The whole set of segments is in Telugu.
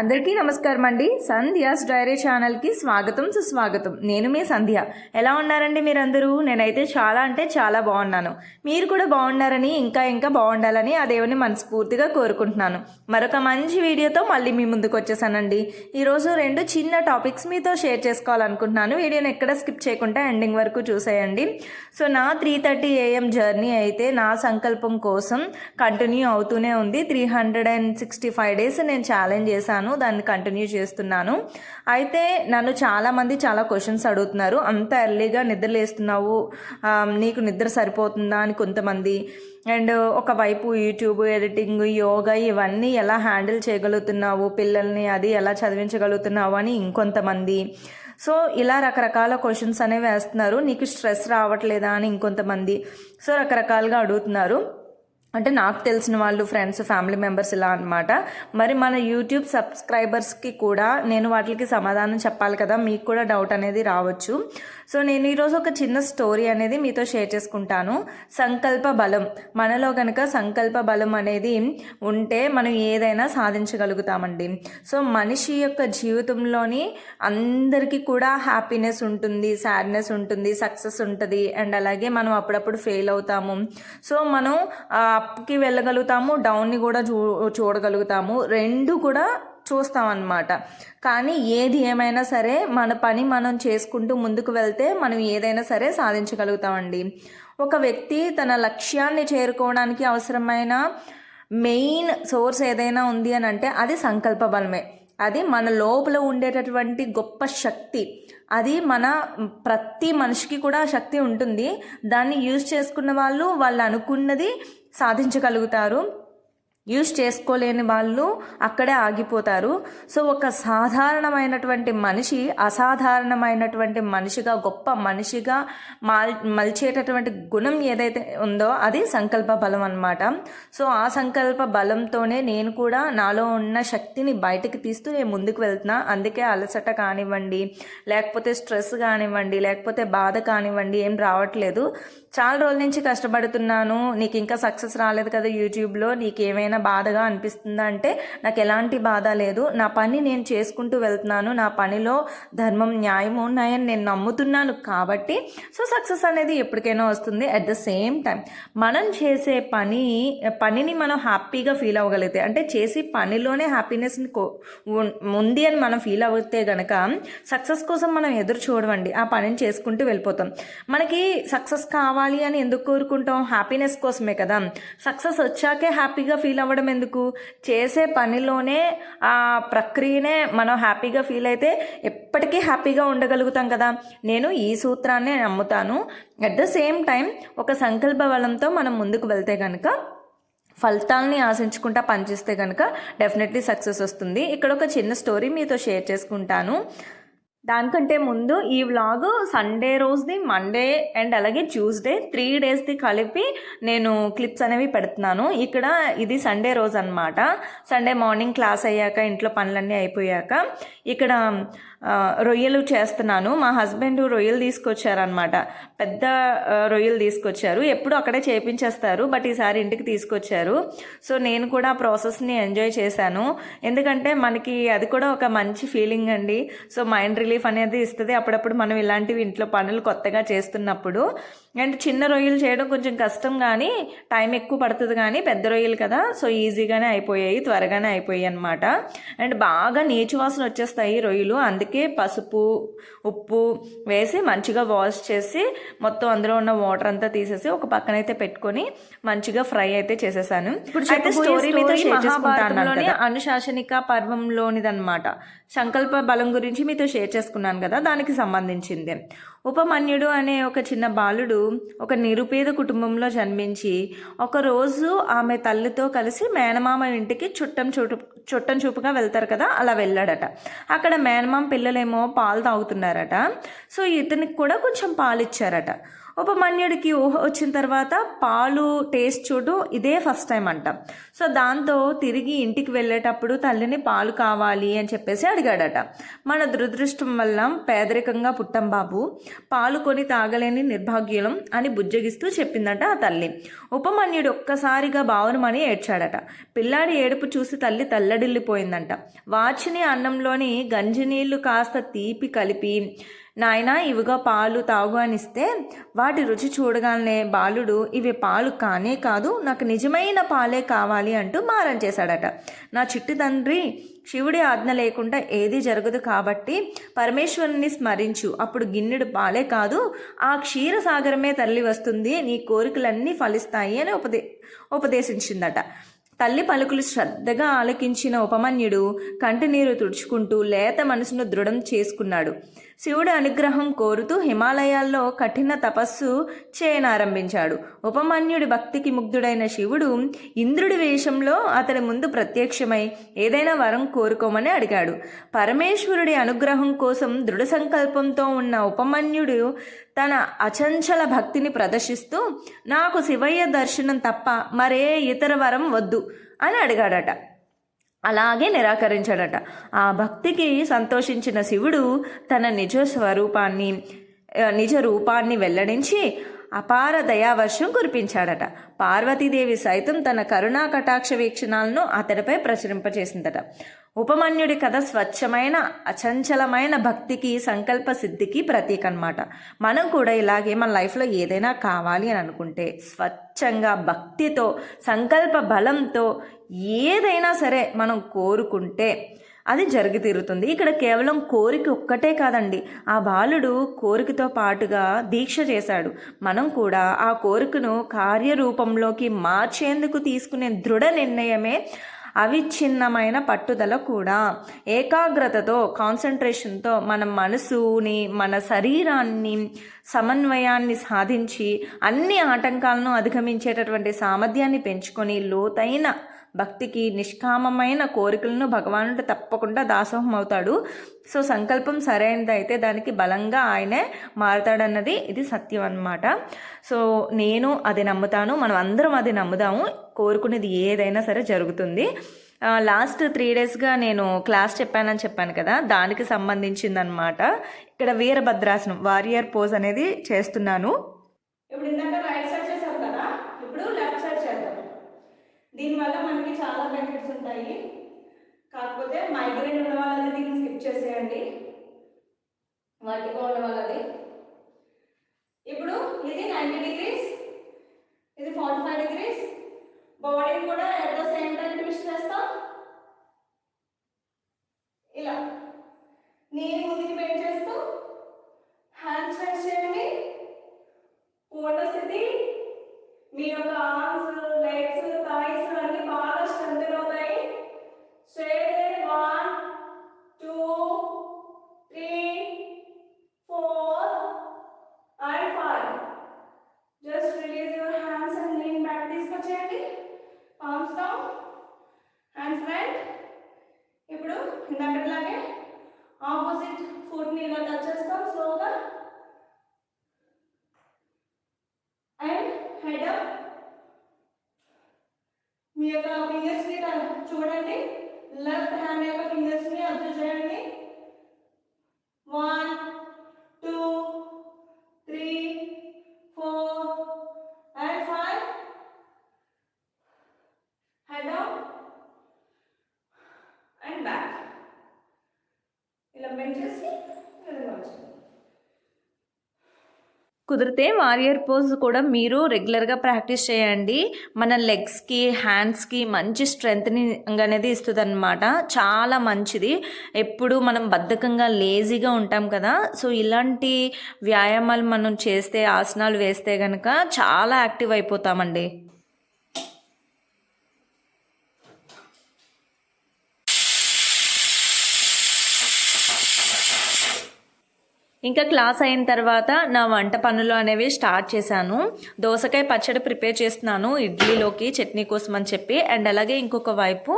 అందరికీ నమస్కారం అండి సంధ్యాస్ డైరీ ఛానల్కి స్వాగతం సుస్వాగతం. నేను మీ సంధ్య. ఎలా ఉన్నారండి మీరందరూ? నేనైతే చాలా అంటే చాలా బాగున్నాను. మీరు కూడా బాగున్నారని ఇంకా ఇంకా బాగుండాలని ఆ దేవుని మనస్ఫూర్తిగా కోరుకుంటున్నాను. మరొక మంచి వీడియోతో మళ్ళీ మీ ముందుకు వచ్చేసానండి. ఈరోజు రెండు చిన్న టాపిక్స్ మీతో షేర్ చేసుకోవాలనుకుంటున్నాను. వీడియోని ఎక్కడ స్కిప్ చేయకుండా ఎండింగ్ వరకు చూసేయండి. సో నా త్రీ థర్టీ ఏఎం జర్నీ అయితే నా సంకల్పం కోసం కంటిన్యూ అవుతూనే ఉంది. Three hundred and sixty five days నేను ఛాలెంజ్ చేశాను. దాన్ని కంటిన్యూ చేస్తున్నాను. అయితే నన్ను చాలామంది చాలా క్వశ్చన్స్ అడుగుతున్నారు. అంత ఎర్లీగా నిద్రలేస్తున్నావు నీకు నిద్ర సరిపోతుందా అని కొంతమంది. అండ్ ఒకవైపు యూట్యూబ్ ఎడిటింగ్ యోగా ఇవన్నీ ఎలా హ్యాండిల్ చేయగలుగుతున్నావు పిల్లల్ని అది ఎలా చదివించగలుగుతున్నావు అని ఇంకొంతమంది. సో ఇలా రకరకాల క్వశ్చన్స్ అనేవి వేస్తున్నారు. నీకు స్ట్రెస్ రావట్లేదా అని ఇంకొంతమంది. సో రకరకాలుగా అడుగుతున్నారు. అంటే నాకు తెలిసిన వాళ్ళు ఫ్రెండ్స్ ఫ్యామిలీ మెంబర్స్ ఇలా అనమాట మరి మన యూట్యూబ్ సబ్స్క్రైబర్స్కి కూడా నేను వాటికి సమాధానం చెప్పాలి కదా మీకు కూడా డౌట్ అనేది రావచ్చు. సో నేను ఈరోజు ఒక చిన్న స్టోరీ అనేది మీతో షేర్ చేసుకుంటాను. సంకల్ప బలం. మనలో కనుక సంకల్ప బలం అనేది ఉంటే మనం ఏదైనా సాధించగలుగుతామండి. సో మనిషి యొక్క జీవితంలోని అందరికీ కూడా హ్యాపీనెస్ ఉంటుంది సాడ్నెస్ ఉంటుంది సక్సెస్ ఉంటుంది. అండ్ అలాగే మనం అప్పుడప్పుడు ఫెయిల్ అవుతాము. సో మనం అప్కి వెళ్ళగలుగుతాము డౌన్ని కూడా చూ చూడగలుగుతాము. రెండు కూడా చూస్తాం అన్నమాట కానీ ఏది ఏమైనా సరే మన పని మనం చేసుకుంటూ ముందుకు వెళ్తే మనం ఏదైనా సరే సాధించగలుగుతామండి. ఒక వ్యక్తి తన లక్ష్యాన్ని చేరుకోవడానికి అవసరమైన మెయిన్ సోర్స్ ఏదైనా ఉంది అని అంటే అది సంకల్ప బలమే అది మన లోపల ఉండేటటువంటి గొప్ప శక్తి. అది మన ప్రతి మనిషికి కూడా శక్తి ఉంటుంది. దాన్ని యూజ్ చేసుకున్న వాళ్ళు వాళ్ళు అనుకున్నది సాధించగలుగుతారు. యూజ్ చేసుకోలేని వాళ్ళు అక్కడే ఆగిపోతారు. సో ఒక సాధారణమైనటువంటి మనిషి అసాధారణమైనటువంటి మనిషిగా గొప్ప మనిషిగా మాల్ మలిచేటటువంటి గుణం ఏదైతే ఉందో అది సంకల్ప బలం అన్నమాట. సో ఆ సంకల్ప బలంతోనే నేను కూడా నాలో ఉన్న శక్తిని బయటకు తీస్తూ నేను ముందుకు వెళ్తున్నా. అందుకే అలసట కానివ్వండి లేకపోతే స్ట్రెస్ కానివ్వండి లేకపోతే బాధ కానివ్వండి ఏం రావట్లేదు. చాలా రోజుల నుంచి కష్టపడుతున్నాను నీకు ఇంకా సక్సెస్ రాలేదు కదా యూట్యూబ్లో నీకు ఏమైనా బాధగా అనిపిస్తుందా అంటే నాకు ఎలాంటి బాధ లేదు. నా పని నేను చేసుకుంటూ వెళ్తున్నాను. నా పనిలో ధర్మం న్యాయం ఉన్నాయని నేను నమ్ముతున్నాను కాబట్టి సో సక్సెస్ అనేది ఎప్పటికైనా వస్తుంది. అట్ ద సేమ్ టైం మనం చేసే పని పనిని మనం హ్యాపీగా ఫీల్ అవ్వగలిగితే అంటే చేసి పనిలోనే హ్యాపీనెస్ని ఉంది అని మనం ఫీల్ అవుతే గనక సక్సెస్ కోసం మనం ఎదురు చూడమండి ఆ పనిని చేసుకుంటూ వెళ్ళిపోతాం. మనకి సక్సెస్ కావాలి అని ఎందుకు కోరుకుంటాం? హ్యాపీనెస్ కోసమే కదా. సక్సెస్ వచ్చాకే హ్యాపీగా ఫీల్ అవ్వడం ఎందుకు? చేసే పనిలోనే ఆ ప్రక్రియనే మనం హ్యాపీగా ఫీల్ అయితే ఎప్పటికీ హ్యాపీగా ఉండగలుగుతాం కదా. నేను ఈ సూత్రాన్ని నమ్ముతాను. అట్ ద సేమ్ టైం ఒక సంకల్ప బలంతో మనం ముందుకు వెళ్తే కనుక ఫలితాలని ఆశించుకుంటా పనిచేస్తే కనుక డెఫినెట్లీ సక్సెస్ వస్తుంది. ఇక్కడ ఒక చిన్న స్టోరీ మీతో షేర్ చేసుకుంటాను. దానికంటే ముందు ఈ వ్లాగ్ సండే రోజుది మండే అండ్ అలాగే ట్యూస్డే త్రీ డేస్ది కలిపి నేను క్లిప్స్ అనేవి పెడుతున్నాను. ఇక్కడ ఇది సండే రోజు అనమాట సండే మార్నింగ్ క్లాస్ అయ్యాక ఇంట్లో పనులన్నీ అయిపోయాక ఇక్కడ రొయ్యలు చేస్తున్నాను. మా హస్బెండ్ రొయ్యలు తీసుకొచ్చారనమాట పెద్ద రొయ్యలు తీసుకొచ్చారు. ఎప్పుడు అక్కడే చేపించేస్తారు బట్ ఈసారి ఇంటికి తీసుకొచ్చారు. సో నేను కూడా ఆ ప్రాసెస్ని ఎంజాయ్ చేశాను. ఎందుకంటే మనకి అది కూడా ఒక మంచి ఫీలింగ్ అండి. సో మైండ్ రిలీఫ్ అనేది ఇస్తుంది. అప్పుడప్పుడు మనం ఇలాంటివి ఇంట్లో పనులు కొత్తగా చేస్తున్నప్పుడు. అండ్ చిన్న రొయ్యలు చేయడం కొంచెం కష్టం కానీ టైం ఎక్కువ పడుతుంది కానీ పెద్ద రొయ్యలు కదా. సో ఈజీగానే అయిపోయాయి త్వరగానే అయిపోయాయి అనమాట అండ్ బాగా నీచు వాసన వచ్చేస్తాయి రొయ్యలు. అందుకే పసుపు ఉప్పు వేసి మంచిగా వాష్ చేసి మొత్తం అందులో ఉన్న వాటర్ అంతా తీసేసి ఒక పక్కన అయితే పెట్టుకొని మంచిగా ఫ్రై అయితే చేసేసాను. ఇప్పుడు అయితే స్టోరీ మీతో షేర్ చేసుకుంటాను అనుశాసనిక పర్వంలోనిదన్నమాట. సంకల్ప బలం గురించి మీతో షేర్ చేసుకున్నాను కదా దానికి సంబంధించింది. ఉపమన్యుడు అనే ఒక చిన్న బాలుడు ఒక నిరుపేద కుటుంబంలో జన్మించి ఒకరోజు ఆమె తల్లితో కలిసి మేనమామ ఇంటికి చుట్టం చూపు చుట్టం చూపుగా వెళ్తారు కదా అలా వెళ్ళాడట. అక్కడ మేనమామ పిల్లలేమో పాలు తాగుతున్నారట. సో ఇతనికి కూడా కొంచెం పాలు ఇచ్చారట ఉపమన్యుడికి ఊహ వచ్చిన తర్వాత పాలు టేస్ట్ చూడు ఇదే ఫస్ట్ టైం అంట. సో దాంతో తిరిగి ఇంటికి వెళ్ళేటప్పుడు తల్లిని పాలు కావాలి అని చెప్పేసి అడిగాడట. మన దురదృష్టం వల్ల పేదరికంగా పుట్టం బాబు పాలు కొని తాగలేని నిర్భాగ్యులం అని బుజ్జగిస్తూ చెప్పిందట ఆ తల్లి. ఉపమన్యుడు ఒక్కసారిగా భావనమని ఏడ్చాడట. పిల్లాడి ఏడుపు చూసి తల్లి తల్లడిల్లిపోయిందంట. వాచిని అన్నంలోని గంజినీళ్ళు కాస్త తీపి కలిపి నాయనా ఇవిగా పాలు తాగు అనిస్తే వాటి రుచి చూడగానే బాలుడు ఇవి పాలు కానే కాదు నాకు నిజమైన పాలే కావాలి అంటూ మారం చేశాడట. నా చిట్టి తండ్రి శివుడి ఆజ్ఞ లేకుండా ఏది జరగదు కాబట్టి పరమేశ్వరుని స్మరించు. అప్పుడు గిన్నెడు పాలే కాదు ఆ క్షీరసాగరమే తల్లి వస్తుంది నీ కోరికలన్నీ ఫలిస్తాయి అని ఉపదే ఉపదేశించిందట. తల్లి పలుకులు శ్రద్ధగా ఆలకించిన ఉపమన్యుడు కంటినీరు తుడుచుకుంటూ లేత మనసును దృఢం చేసుకున్నాడు. శివుడి అనుగ్రహం కోరుతూ హిమాలయాల్లో కఠిన తపస్సు చేయనారంభించాడు. ఉపమన్యుడి భక్తికి ముగ్ధుడైన శివుడు ఇంద్రుడి వేషంలో అతడి ముందు ప్రత్యక్షమై ఏదైనా వరం కోరుకోమని అడిగాడు. పరమేశ్వరుడి అనుగ్రహం కోసం దృఢ సంకల్పంతో ఉన్న ఉపమన్యుడు తన అచంచల భక్తిని ప్రదర్శిస్తూ నాకు శివయ్య దర్శనం తప్ప మరే ఇతర వరం వద్దు అని అడిగాడట. అలాగే నిరాకరించాడట. ఆ భక్తికి సంతోషించిన శివుడు తన నిజ స్వరూపాన్ని నిజ రూపాన్ని వెల్లడించి అపార దయావర్షం కురిపించాడట. పార్వతీదేవి సైతం తన కరుణా కటాక్ష వీక్షణాలను అతడిపై ప్రచురింపచేసిందట ఉపమన్యుడి కథ స్వచ్ఛమైన అచంచలమైన భక్తికి సంకల్ప సిద్ధికి ప్రతీక అనమాట మనం కూడా ఇలాగే మన లైఫ్లో ఏదైనా కావాలి అని అనుకుంటే స్వచ్ఛంగా భక్తితో సంకల్ప బలంతో ఏదైనా సరే మనం కోరుకుంటే అది జరిగి తీరుతుంది. ఇక్కడ కేవలం కోరిక ఒక్కటే కాదండి. ఆ బాలుడు కోరికతో పాటుగా దీక్ష చేశాడు. మనం కూడా ఆ కోరికను కార్యరూపంలోకి మార్చేందుకు తీసుకునే దృఢ నిర్ణయమే అవిచ్ఛిన్నమైన పట్టుదల కూడా. ఏకాగ్రతతో కాన్సన్ట్రేషన్తో మన మనసుని మన శరీరాన్ని సమన్వయాన్ని సాధించి అన్ని ఆటంకాలను అధిగమించేటటువంటి సామర్థ్యాన్ని పెంచుకొని లోతైన భక్తికి నిష్కామమైన కోరికలను భగవానుడు తప్పకుండా దాసోహం అవుతాడు సో సంకల్పం సరైనది అయితే దానికి బలంగా ఆయనే మారుతాడన్నది ఇది సత్యం అనమాట సో నేను అది నమ్ముతాను మనం అందరం అది నమ్ముదాము కోరుకునేది ఏదైనా సరే జరుగుతుంది. లాస్ట్ త్రీ డేస్గా నేను క్లాస్ చెప్పానని చెప్పాను కదా దానికి సంబంధించిందనమాట ఇక్కడ వీరభద్రాసనం వారియర్ పోజ్ అనేది చేస్తున్నాను. ఇప్పుడు ఇందాక రైట్ సైడ్ చేసాం కదా ఇప్పుడు లెఫ్ట్ సైడ్ చేద్దాం దీనివల్ల మనకి చాలా బెనిఫిట్స్ ఉంటాయి కాకపోతే మైగ్రేన్ ఉన్న వాళ్ళది దీన్ని స్కిప్ చేసేయండి వర్టిగా ఉన్న అది ఇప్పుడు ఇది నైంటీ డిగ్రీస్ ఇది ఫార్టీ ఫైవ్ డిగ్రీస్ బాడీని కూడా at the same time twist చేస్తాం. ఇలా. నేను ముందుకు బెండ్ చేస్తూ. హ్యాండ్స్ స్ట్రెచ్ చేయండి. పూర్ణ స్థితి. మీ యొక్క ఆర్మ్స్ లెగ్స్ థైస్ అన్ని బాగా స్ట్రెంగ్ అవుతాయి. Straight one two three four and five just release your hands and lean back తీసుకొచ్చేయండి palms down hands right ఇప్పుడు ఇందాకట్లాగే ఆపోజిట్ ఫుట్ని ఇలా టచ్ చేస్తాం స్లోగా అండ్ హెడ్ అప్ మీ యొక్క ఫింగర్స్ని చూడండి. లెఫ్ట్ హ్యాండ్ యొక్క ఫింగర్స్ని అబ్జర్వ్ చేయండి one two three four and five head up and back ఇలా బెండ్ చేసి విధంగా వచ్చేయండి కుదిరితే వారియర్ పోజ్ కూడా మీరు రెగ్యులర్గా ప్రాక్టీస్ చేయండి. మన లెగ్స్కి హ్యాండ్స్కి మంచి స్ట్రెంగ్త్ని అనేది ఇస్తుంది అనమాట చాలా మంచిది. ఎప్పుడు మనం బద్ధకంగా లేజీగా ఉంటాం కదా. సో ఇలాంటి వ్యాయామాలు మనం చేస్తే ఆసనాలు వేస్తే కనుక చాలా యాక్టివ్ అయిపోతామండి. ఇంకా క్లాస్ అయిన తర్వాత నా వంట పనులు అనేవి స్టార్ట్ చేశాను. దోసకాయ పచ్చడి ప్రిపేర్ చేస్తున్నాను ఇడ్లీలోకి చట్నీ కోసం అని చెప్పి. అండ్ అలాగే ఇంకొక వైపు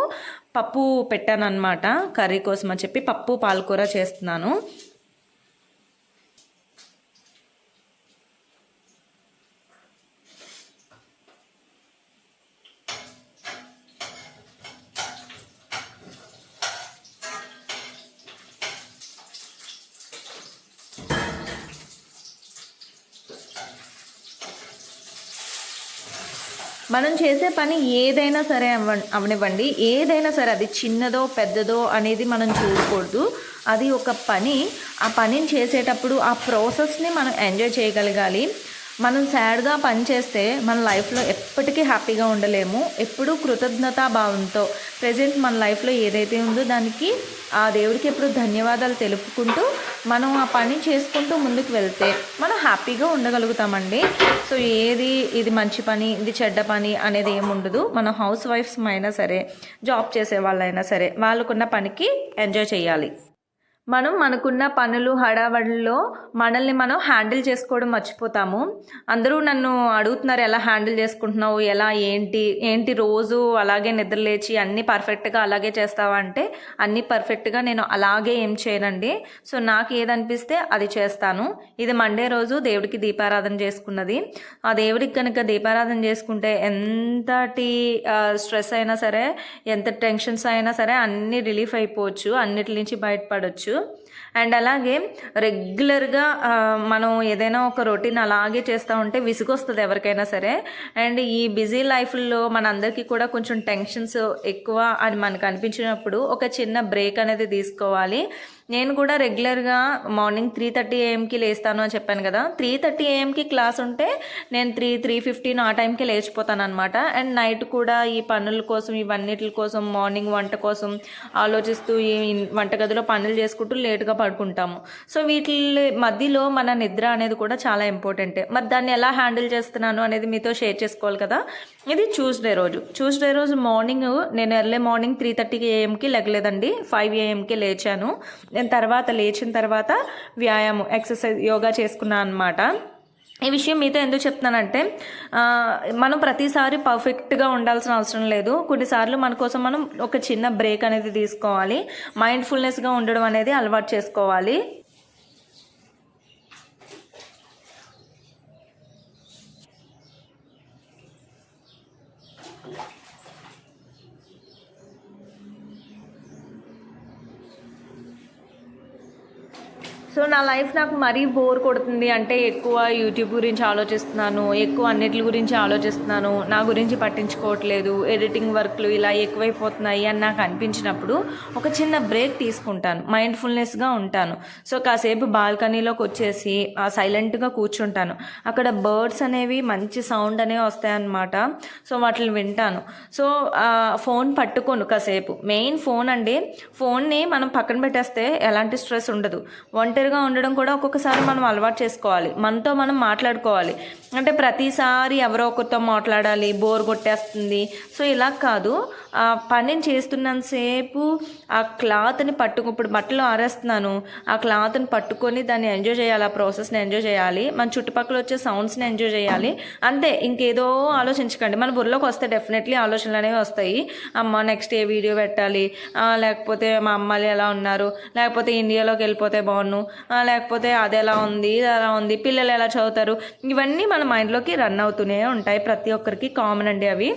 పప్పు పెట్టాను అనమాట కర్రీ కోసం అని చెప్పి పప్పు పాలకూర చేస్తున్నాను. మనం చేసే పని ఏదైనా సరే అవ అవనివ్వండి. ఏదైనా సరే అది చిన్నదో పెద్దదో అనేది మనం చూడకూడదు. అది ఒక పని. ఆ పనిని చేసేటప్పుడు ఆ ప్రాసెస్ని మనం ఎంజాయ్ చేయగలగాలి. మనం సాడ్గా పని చేస్తే మన లైఫ్లో ఎప్పటికీ హ్యాపీగా ఉండలేము. ఎప్పుడూ కృతజ్ఞతా భావంతో ప్రజెంట్ మన లైఫ్లో ఏదైతే ఉందో దానికి ఆ దేవుడికి ఎప్పుడు ధన్యవాదాలు తెలుపుకుంటూ మనం ఆ పని చేసుకుంటూ ముందుకు వెళ్తే మనం హ్యాపీగా ఉండగలుగుతామండి. సో ఏది ఇది మంచి పని ఇది చెడ్డ పని అనేది ఏముండదు మన హౌస్ వైఫ్స్ అయినా సరే జాబ్ చేసే వాళ్ళైనా సరే వాళ్ళకున్న పనికి ఎంజాయ్ చేయాలి. మనం మనకున్న పనులు హడావడిలో మనల్ని మనం హ్యాండిల్ చేసుకోవడం మర్చిపోతాము. అందరూ నన్ను అడుగుతున్నారు ఎలా హ్యాండిల్ చేసుకుంటున్నావు? ఎలా? ఏంటి? ఏంటి రోజు? అలాగే నిద్రలేచి అన్నీ పర్ఫెక్ట్గా అలాగే చేస్తావా? అంటే అన్నీ పర్ఫెక్ట్గా నేను అలాగే ఏం చేయనండి. సో నాకు ఏదనిపిస్తే అది చేస్తాను. ఇది మండే రోజు దేవుడికి దీపారాధన చేసుకున్నది. ఆ దేవుడికి కనుక దీపారాధన చేసుకుంటే ఎంతటి స్ట్రెస్ అయినా సరే ఎంత టెన్షన్స్ అయినా సరే అన్నీ రిలీఫ్ అయిపోవచ్చు. అన్నిటి నుంచి బయటపడవచ్చు అండ్ అలాగే రెగ్యులర్గా మనం ఏదైనా ఒక రొటీన్ అలాగే చేస్తూ ఉంటే విసుగొస్తుంది ఎవరికైనా సరే. అండ్ ఈ బిజీ లైఫ్లో మనందరికీ కూడా కొంచెం టెన్షన్స్ ఎక్కువ అని మనకు అనిపించినప్పుడు ఒక చిన్న బ్రేక్ అనేది తీసుకోవాలి. నేను కూడా రెగ్యులర్గా మార్నింగ్ త్రీ థర్టీ ఏఎంకి లేస్తాను అని చెప్పాను కదా. త్రీ థర్టీ ఏఎంకి క్లాస్ ఉంటే నేను త్రీ త్రీ ఫిఫ్టీన్ ఆ టైంకి లేచిపోతాను అనమాట అండ్ నైట్ కూడా ఈ పనుల కోసం ఇవన్నిటి కోసం మార్నింగ్ వంట కోసం ఆలోచిస్తూ ఈ వంటగదిలో పనులు చేసుకుంటూ లేట్గా పడుకుంటాము. సో వీటి మధ్యలో మన నిద్ర అనేది కూడా చాలా ఇంపార్టెంట్. మరి దాన్ని ఎలా హ్యాండిల్ చేస్తున్నాను అనేది మీతో షేర్ చేసుకోవాలి కదా. ఇది ట్యూస్డే రోజు. ట్యూస్డే రోజు మార్నింగ్ నేను ఎర్లీ మార్నింగ్ త్రీ థర్టీకి ఏఎంకి లెగలేదండి. ఫైవ్ ఏఎంకి లేచాను. నేను తర్వాత లేచిన తర్వాత వ్యాయామం ఎక్సర్సైజ్ యోగా చేసుకున్నాను అనమాట ఈ విషయం మీతో ఎందుకు చెప్తున్నానంటే మనం ప్రతిసారి పర్ఫెక్ట్గా ఉండాల్సిన అవసరం లేదు. కొన్నిసార్లు మన కోసం మనం ఒక చిన్న బ్రేక్ అనేది తీసుకోవాలి. మైండ్ఫుల్నెస్గా ఉండడం అనేది అలవాటు చేసుకోవాలి. సో నా లైఫ్ నాకు మరీ బోర్ కొడుతుంది. అంటే ఎక్కువ యూట్యూబ్ గురించి ఆలోచిస్తున్నాను ఎక్కువ అన్నిటి గురించి ఆలోచిస్తున్నాను. నా గురించి పట్టించుకోవట్లేదు. ఎడిటింగ్ వర్క్లు ఇలా ఎక్కువైపోతున్నాయి అని నాకు అనిపించినప్పుడు ఒక చిన్న బ్రేక్ తీసుకుంటాను. మైండ్ఫుల్నెస్గా ఉంటాను. సో కాసేపు బాల్కనీలోకి వచ్చేసి సైలెంట్గా కూర్చుంటాను. అక్కడ బర్డ్స్ అనేవి మంచి సౌండ్ అనేవి వస్తాయన్నమాట. సో వాటిని వింటాను. సో ఫోన్ పట్టుకోను కాసేపు. మెయిన్ ఫోన్ అండి. ఫోన్ని మనం పక్కన పెట్టేస్తే ఎలాంటి స్ట్రెస్ ఉండదు. ఒంటరి ఒంటరిగా ఉండడం కూడా ఒక్కొక్కసారి మనం అలవాటు చేసుకోవాలి. మనతో మనం మాట్లాడుకోవాలి. అంటే ప్రతిసారి ఎవరో ఒకరితో మాట్లాడాలి బోర్ కొట్టేస్తుంది. సో ఇలా కాదు. ఆ పనిని చేస్తున్నంతసేపు ఆ క్లాత్ని పట్టుకు ఇప్పుడు బట్టలు ఆరేస్తున్నాను. ఆ క్లాత్ని పట్టుకొని దాన్ని ఎంజాయ్ చేయాలి ఆ ప్రాసెస్ని ఎంజాయ్ చేయాలి. మన చుట్టుపక్కల వచ్చే సౌండ్స్ని ఎంజాయ్ చేయాలి. అంతే ఇంకేదో ఆలోచించకండి. మన బుర్రలోకి వస్తే డెఫినెట్లీ ఆలోచనలు అనేవి వస్తాయి. అమ్మ నెక్స్ట్ ఏ వీడియో పెట్టాలి? లేకపోతే మా అమ్మాయిలు ఎలా ఉన్నారు? లేకపోతే ఇండియాలోకి వెళ్ళిపోతే బాగున్ను లేకపోతే అది ఎలా ఉంది ఇది ఎలా ఉంది పిల్లలు ఎలా చదువుతారు ఇవన్నీ మన మైండ్లోకి రన్ అవుతూనే ఉంటాయి ప్రతి ఒక్కరికి కామన్ అండి అవి.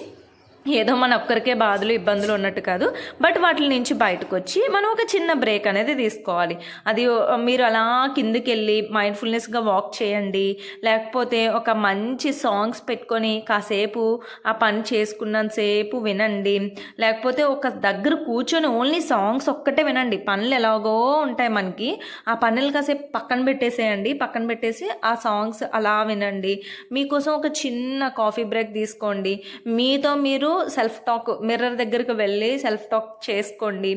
ఏదో మన ఒక్కరికే బాధలు ఇబ్బందులు ఉన్నట్టు కాదు. బట్ వాటి నుంచి బయటకు వచ్చి మనం ఒక చిన్న బ్రేక్ అనేది తీసుకోవాలి. అది మీరు అలా కిందికి వెళ్ళి మైండ్ఫుల్నెస్గా వాక్ చేయండి. లేకపోతే ఒక మంచి సాంగ్స్ పెట్టుకొని కాసేపు ఆ పని చేసుకున్నంతసేపు వినండి. లేకపోతే ఒక దగ్గర కూర్చొని ఓన్లీ సాంగ్స్ ఒక్కటే వినండి. పనులు ఎలాగో ఉంటాయి మనకి. ఆ పనులు కాసేపు పక్కన పెట్టేసేయండి. పక్కన పెట్టేసి ఆ సాంగ్స్ అలా వినండి. మీకోసం ఒక చిన్న కాఫీ బ్రేక్ తీసుకోండి. మీతో మీరు సెల్ఫ్ టాక్ మిర్రర్ దగ్గరికి వెళ్ళి సెల్ఫ్ టాక్ చేసుకోండి.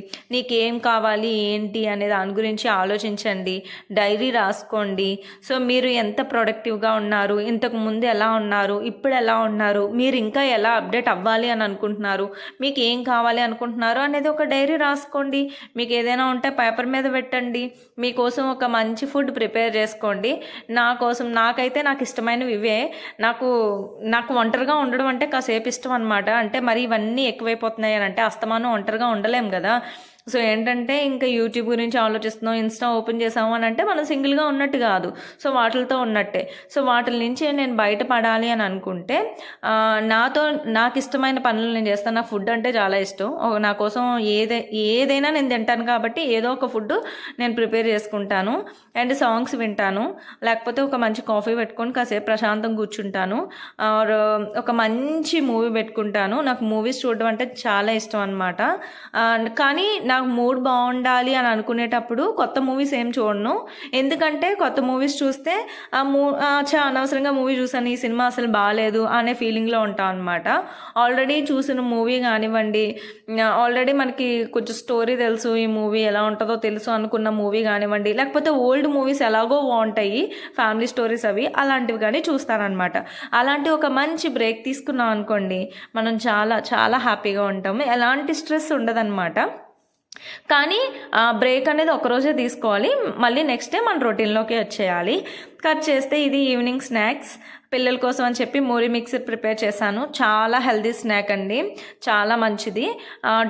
ఏం కావాలి ఏంటి అనే దాని గురించి ఆలోచించండి. డైరీ రాసుకోండి. సో మీరు ఎంత ప్రొడక్టివ్గా ఉన్నారు ఇంతకు ముందు ఎలా ఉన్నారు ఇప్పుడు ఎలా ఉన్నారు మీరు ఇంకా ఎలా అప్డేట్ అవ్వాలి అని అనుకుంటున్నారు మీకు ఏం కావాలి అనుకుంటున్నారు అనేది ఒక డైరీ రాసుకోండి. మీకు ఏదైనా ఉంటే పేపర్ మీద పెట్టండి. మీకోసం ఒక మంచి ఫుడ్ ప్రిపేర్ చేసుకోండి. నా కోసం నాకైతే నాకు ఇష్టమైనవి ఇవే. నాకు నాకు ఒంటరిగా ఉండడం అంటే కాసేపు ఇష్టం అనమాట అంటే మరి ఇవన్నీ ఎక్కువైపోతున్నాయి అని అంటే అస్తమానం ఒంటరిగా ఉండలేం కదా. సో ఏంటంటే ఇంకా యూట్యూబ్ గురించి ఆలోచిస్తున్నాం ఇన్స్టా ఓపెన్ చేసాము అని అంటే మనం సింగిల్గా ఉన్నట్టు కాదు. సో వాటితో ఉన్నట్టే. సో వాటి నుంచి నేను బయటపడాలి అని అనుకుంటే నాతో నాకు ఇష్టమైన పనులు నేను చేస్తాను. నా ఫుడ్ అంటే చాలా ఇష్టం. నా కోసం ఏదే ఏదైనా నేను తింటాను కాబట్టి ఏదో ఒక ఫుడ్ నేను ప్రిపేర్ చేసుకుంటాను. అండ్ సాంగ్స్ వింటాను. లేకపోతే ఒక మంచి కాఫీ పెట్టుకొని కాసేపు ప్రశాంతం కూర్చుంటాను. ఆర్ ఒక మంచి మూవీ పెట్టుకుంటాను. నాకు మూవీస్ చూడడం అంటే చాలా ఇష్టం అనమాట కానీ నాకు మూడ్ బాగుండాలి అని అనుకునేటప్పుడు కొత్త మూవీస్ ఏం చూడను. ఎందుకంటే కొత్త మూవీస్ చూస్తే ఆ మూ చా అనవసరంగా మూవీ చూసాను ఈ సినిమా అసలు బాగాలేదు అనే ఫీలింగ్లో ఉంటాం అనమాట ఆల్రెడీ చూసిన మూవీ కానివ్వండి ఆల్రెడీ మనకి కొంచెం స్టోరీ తెలుసు ఈ మూవీ ఎలా ఉంటుందో తెలుసు అనుకున్న మూవీ కానివ్వండి లేకపోతే ఓల్డ్ మూవీస్ ఎలాగో బాగుంటాయి ఫ్యామిలీ స్టోరీస్ అవి అలాంటివి కానీ చూస్తానన్నమాట. అలాంటి ఒక మంచి బ్రేక్ తీసుకున్నాం అనుకోండి మనం చాలా చాలా హ్యాపీగా ఉంటాము ఎలాంటి స్ట్రెస్ ఉండదన్నమాట. కానీ బ్రేక్ అనేది ఒకరోజే తీసుకోవాలి. మళ్ళీ నెక్స్ట్ డే మన రొటీన్లోకి వచ్చేయాలి. కట్ చేస్తే ఇది ఈవినింగ్ స్నాక్స్ పిల్లల కోసం అని చెప్పి మూరి మిక్సర్ ప్రిపేర్ చేశాను. చాలా హెల్దీ స్నాక్ అండి. చాలా మంచిది.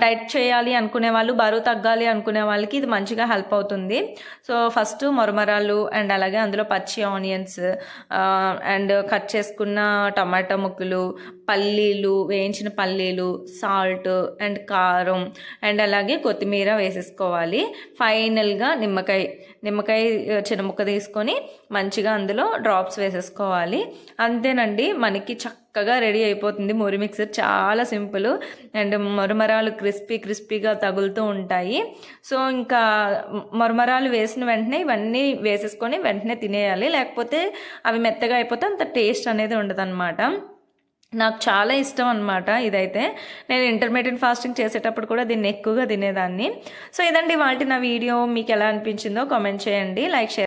డైట్ చేయాలి అనుకునే వాళ్ళు బరువు తగ్గాలి అనుకునే వాళ్ళకి ఇది మంచిగా హెల్ప్ అవుతుంది. సో ఫస్ట్ మొరమరాలు అండ్ అలాగే అందులో పచ్చి ఆనియన్స్ అండ్ కట్ చేసుకున్న టమాటా ముక్కలు పల్లీలు వేయించిన పల్లీలు సాల్ట్ అండ్ కారం అండ్ అలాగే కొత్తిమీర వేసేసుకోవాలి. ఫైనల్గా నిమ్మకాయ. నిమ్మకాయ చిన్న ముక్క తీసుకొని మంచిగా అందులో డ్రాప్స్ వేసేసుకోవాలి. అంతేనండి మనకి చక్కగా రెడీ అయిపోతుంది మురి మిక్సర్ చాలా సింపుల్ అండ్ మరుమరాలు క్రిస్పీ క్రిస్పీగా తగులుతూ ఉంటాయి. సో ఇంకా మరుమరాలు వేసిన వెంటనే ఇవన్నీ వేసేసుకొని వెంటనే తినేయాలి. లేకపోతే అవి మెత్తగా అయిపోతే అంత టేస్ట్ అనేది ఉండదన్నమాట. నాకు చాలా ఇష్టం అనమాట ఇదైతే. నేను ఇంటర్మీడియట్ ఫాస్టింగ్ చేసేటప్పుడు కూడా దీన్ని ఎక్కువగా తినేదాన్ని. సో ఇదండి వాటి నా వీడియో. మీకు ఎలా అనిపించిందో కామెంట్ చేయండి. Like share